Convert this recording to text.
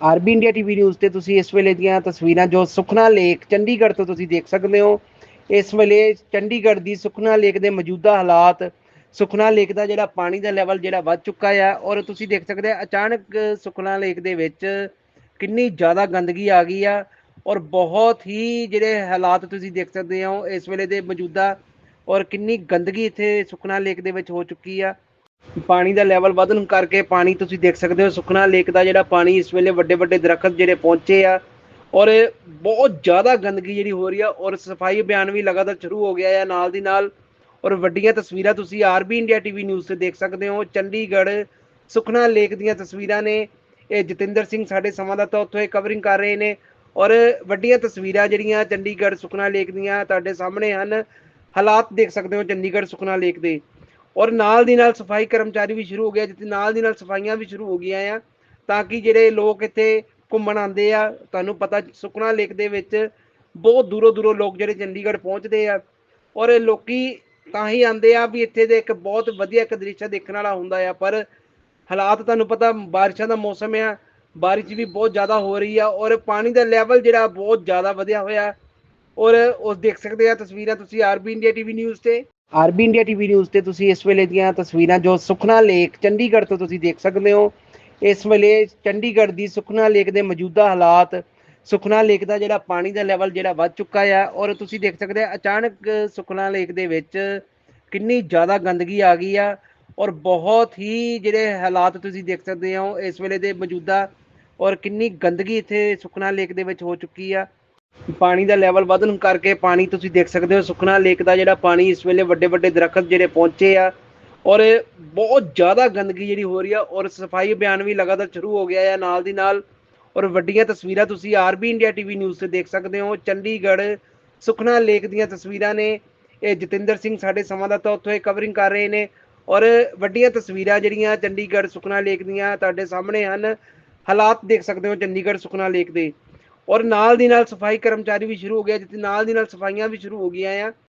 RB India TV news ਤੇ ਤੁਸੀਂ ਇਸ ਵੇਲੇ ਦੀਆਂ ਤਸਵੀਰਾਂ ਜੋ ਸੁਖਨਾ ਲੇਕ, ਚੰਡੀਗੜ੍ਹ ਤੋਂ ਤੁਸੀਂ ਦੇਖ ਸਕਦੇ ਹੋ। ਇਸ ਵੇਲੇ ਚੰਡੀਗੜ੍ਹ ਦੀ ਸੁਖਨਾ ਲੇਕ ਦੇ ਮੌਜੂਦਾ ਹਾਲਾਤ, ਸੁਖਨਾ ਲੇਕ ਦਾ ਜਿਹੜਾ ਪਾਣੀ ਦਾ ਲੈਵਲ ਜਿਹੜਾ ਵੱਧ ਚੁੱਕਾ ਆ ਔਰ ਤੁਸੀਂ ਦੇਖ ਸਕਦੇ ਆ ਅਚਾਨਕ ਸੁਖਨਾ ਲੇਕ ਦੇ ਵਿੱਚ ਕਿੰਨੀ ਜ਼ਿਆਦਾ ਗੰਦਗੀ ਆ ਗਈ ਆ ਔਰ ਬਹੁਤ ਹੀ ਜਿਹੜੇ ਹਾਲਾਤ ਤੁਸੀਂ ਦੇਖ ਸਕਦੇ ਹੋ ਇਸ ਵੇਲੇ ਦੇ ਮੌਜੂਦਾ ਔਰ ਕਿੰਨੀ ਗੰਦਗੀ ਇੱਥੇ ਸੁਖਨਾ ਲੇਕ ਦੇ ਵਿੱਚ ਹੋ ਚੁੱਕੀ ਆ। ਪਾਣੀ ਦਾ ਲੈਵਲ ਵਧਣ ਕਰਕੇ ਪਾਣੀ ਤੁਸੀਂ ਦੇਖ ਸਕਦੇ ਹੋ ਸੁਖਨਾ ਲੇਕ ਦਾ ਜਿਹੜਾ ਪਾਣੀ ਇਸ ਵੇਲੇ ਵੱਡੇ ਵੱਡੇ ਦਰਖਤ ਜਿਹੜੇ ਪਹੁੰਚੇ ਆ ਔਰ ਬਹੁਤ ਜ਼ਿਆਦਾ ਗੰਦਗੀ ਜਿਹੜੀ ਹੋ ਰਹੀ ਆ ਔਰ ਸਫ਼ਾਈ ਅਭਿਆਨ ਵੀ ਲਗਾਤਾਰ ਸ਼ੁਰੂ ਹੋ ਗਿਆ ਆ ਨਾਲ ਦੀ ਨਾਲ ਔਰ ਵੱਡੀਆਂ ਤਸਵੀਰਾਂ ਤੁਸੀਂ ਆਰਬੀ ਇੰਡੀਆ ਟੀਵੀ ਨਿਊਜ਼ ਤੇ ਦੇਖ ਸਕਦੇ ਹੋ, ਚੰਡੀਗੜ੍ਹ, ਸੁਖਨਾ ਲੇਕ ਦੀਆਂ ਤਸਵੀਰਾਂ ਨੇ, ਇਹ ਜਤਿੰਦਰ ਸਿੰਘ ਸਾਡੇ ਸੰਵਾਦਦਾਤਾ ਉੱਥੋਂ ਇਹ ਕਵਰਿੰਗ ਕਰ ਰਹੇ ਨੇ ਔਰ ਵੱਡੀਆਂ ਤਸਵੀਰਾਂ ਜਿਹੜੀਆਂ ਚੰਡੀਗੜ੍ਹ ਸੁਖਨਾ ਲੇਕ ਦੀਆਂ ਤੁਹਾਡੇ ਸਾਹਮਣੇ ਹਨ, ਹਾਲਾਤ ਦੇਖ ਸਕਦੇ ਹੋ ਚੰਡੀਗੜ੍ਹ ਸੁਖਨਾ ਲੇਕ ਦੇ। ਔਰ ਨਾਲ ਦੀ ਨਾਲ ਸਫ਼ਾਈ ਕਰਮਚਾਰੀ ਵੀ ਸ਼ੁਰੂ ਹੋ ਗਿਆ ਜਿੱਥੇ ਨਾਲ ਦੀ ਨਾਲ ਸਫਾਈਆਂ ਵੀ ਸ਼ੁਰੂ ਹੋ ਗਈਆਂ ਆ, ਤਾਂ ਕਿ ਜਿਹੜੇ ਲੋਕ ਇੱਥੇ ਘੁੰਮਣ ਆਉਂਦੇ ਆ, ਤੁਹਾਨੂੰ ਪਤਾ ਸੁਖਨਾ ਲੇਕ ਦੇ ਵਿੱਚ ਬਹੁਤ ਦੂਰੋਂ ਦੂਰੋਂ ਲੋਕ ਜਿਹੜੇ ਚੰਡੀਗੜ੍ਹ ਪਹੁੰਚਦੇ ਆ, ਔਰ ਇਹ ਲੋਕੀ ਤਾਂ ਹੀ ਆਉਂਦੇ ਆ ਵੀ ਇੱਥੇ ਦੇ ਇੱਕ ਬਹੁਤ ਵਧੀਆ ਇੱਕ ਦ੍ਰਿਸ਼ ਦੇਖਣ ਵਾਲਾ ਹੁੰਦਾ ਆ, ਪਰ ਹਾਲਾਤ ਤੁਹਾਨੂੰ ਪਤਾ ਬਾਰਿਸ਼ਾਂ ਦਾ ਮੌਸਮ ਆ, ਬਾਰਿਸ਼ ਵੀ ਬਹੁਤ ਜ਼ਿਆਦਾ ਹੋ ਰਹੀ ਆ, ਔਰ ਪਾਣੀ ਦਾ ਲੈਵਲ ਜਿਹੜਾ ਬਹੁਤ ਜ਼ਿਆਦਾ ਵਧਿਆ ਹੋਇਆ, ਔਰ ਉਸ ਦੇਖ ਸਕਦੇ ਆ ਤਸਵੀਰਾਂ ਤੁਸੀਂ ਆਰਬੀ ਇੰਡੀਆ ਟੀਵੀ ਨਿਊਜ਼ ਤੇ। ਆਰਬੀ ਇੰਡੀਆ ਟੀਵੀ ਨਿਊਜ਼ ਤੇ ਤੁਸੀਂ ਇਸ ਵੇਲੇ ਦੀਆਂ ਤਸਵੀਰਾਂ ਜੋ ਸੁਖਨਾ ਲੇਕ, ਚੰਡੀਗੜ੍ਹ ਤੋਂ ਤੁਸੀਂ ਦੇਖ ਸਕਦੇ ਹੋ। ਇਸ ਵੇਲੇ ਚੰਡੀਗੜ੍ਹ ਦੀ ਸੁਖਨਾ ਲੇਕ ਦੇ ਮੌਜੂਦਾ ਹਾਲਾਤ, ਸੁਖਨਾ ਲੇਕ ਦਾ ਜਿਹੜਾ ਪਾਣੀ ਦਾ ਲੈਵਲ ਜਿਹੜਾ ਵੱਧ ਚੁੱਕਾ ਆ ਔਰ ਤੁਸੀਂ ਦੇਖ ਸਕਦੇ ਆ, ਅਚਾਨਕ ਸੁਖਨਾ ਲੇਕ ਦੇ ਵਿੱਚ ਕਿੰਨੀ ਜ਼ਿਆਦਾ ਗੰਦਗੀ ਆ ਗਈ ਆ ਔਰ ਬਹੁਤ ਹੀ ਜਿਹੜੇ ਹਾਲਾਤ ਤੁਸੀਂ ਦੇਖ ਸਕਦੇ ਹੋ, ਇਸ ਵੇਲੇ ਦੇ ਮੌਜੂਦਾ ਔਰ ਕਿੰਨੀ ਗੰਦਗੀ ਇੱਥੇ ਸੁਖਨਾ ਲੇਕ ਦੇ ਵਿੱਚ ਹੋ ਚੁੱਕੀ ਆ। ਪਾਣੀ ਦਾ ਲੈਵਲ ਵਧਣ ਕਰਕੇ ਪਾਣੀ ਤੁਸੀਂ ਦੇਖ ਸਕਦੇ ਹੋ ਸੁਖਨਾ ਲੇਕ ਦਾ ਜਿਹੜਾ ਪਾਣੀ ਇਸ ਵੇਲੇ ਵੱਡੇ ਵੱਡੇ ਦਰਖਤ ਜਿਹੜੇ ਪਹੁੰਚੇ ਆ ਔਰ ਬਹੁਤ ਜ਼ਿਆਦਾ ਗੰਦਗੀ ਜਿਹੜੀ ਹੋ ਰਹੀ ਆ ਔਰ ਸਫ਼ਾਈ ਅਭਿਆਨ ਵੀ ਲਗਾਤਾਰ ਸ਼ੁਰੂ ਹੋ ਗਿਆ ਆ ਨਾਲ ਦੀ ਨਾਲ ਔਰ ਵੱਡੀਆਂ ਤਸਵੀਰਾਂ ਤੁਸੀਂ ਆਰਬੀ ਇੰਡੀਆ ਟੀਵੀ ਨਿਊਜ਼ ਤੇ ਦੇਖ ਸਕਦੇ ਹੋ, ਚੰਡੀਗੜ੍ਹ, ਸੁਖਨਾ ਲੇਕ ਦੀਆਂ ਤਸਵੀਰਾਂ ਨੇ, ਇਹ ਜਤਿੰਦਰ ਸਿੰਘ ਸਾਡੇ ਸੰਵਾਦਦਾਤਾ ਉੱਥੋਂ ਇਹ ਕਵਰਿੰਗ ਕਰ ਰਹੇ ਨੇ ਔਰ ਵੱਡੀਆਂ ਤਸਵੀਰਾਂ ਜਿਹੜੀਆਂ ਚੰਡੀਗੜ੍ਹ, ਸੁਖਨਾ ਲੇਕ ਦੀਆਂ ਤੁਹਾਡੇ ਸਾਹਮਣੇ ਹਨ, ਹਾਲਾਤ ਦੇਖ ਸਕਦੇ ਹੋ ਚੰਡੀਗੜ੍ਹ, ਸੁਖਨਾ ਲੇਕ ਦੇ। ਔਰ ਨਾਲ ਦੀ ਨਾਲ ਸਫ਼ਾਈ ਕਰਮਚਾਰੀ ਵੀ ਸ਼ੁਰੂ ਹੋ ਗਿਆ, ਜਿੱਥੇ ਨਾਲ ਦੀ ਨਾਲ ਸਫਾਈਆਂ ਵੀ ਸ਼ੁਰੂ ਹੋ ਗਈਆਂ ਆ।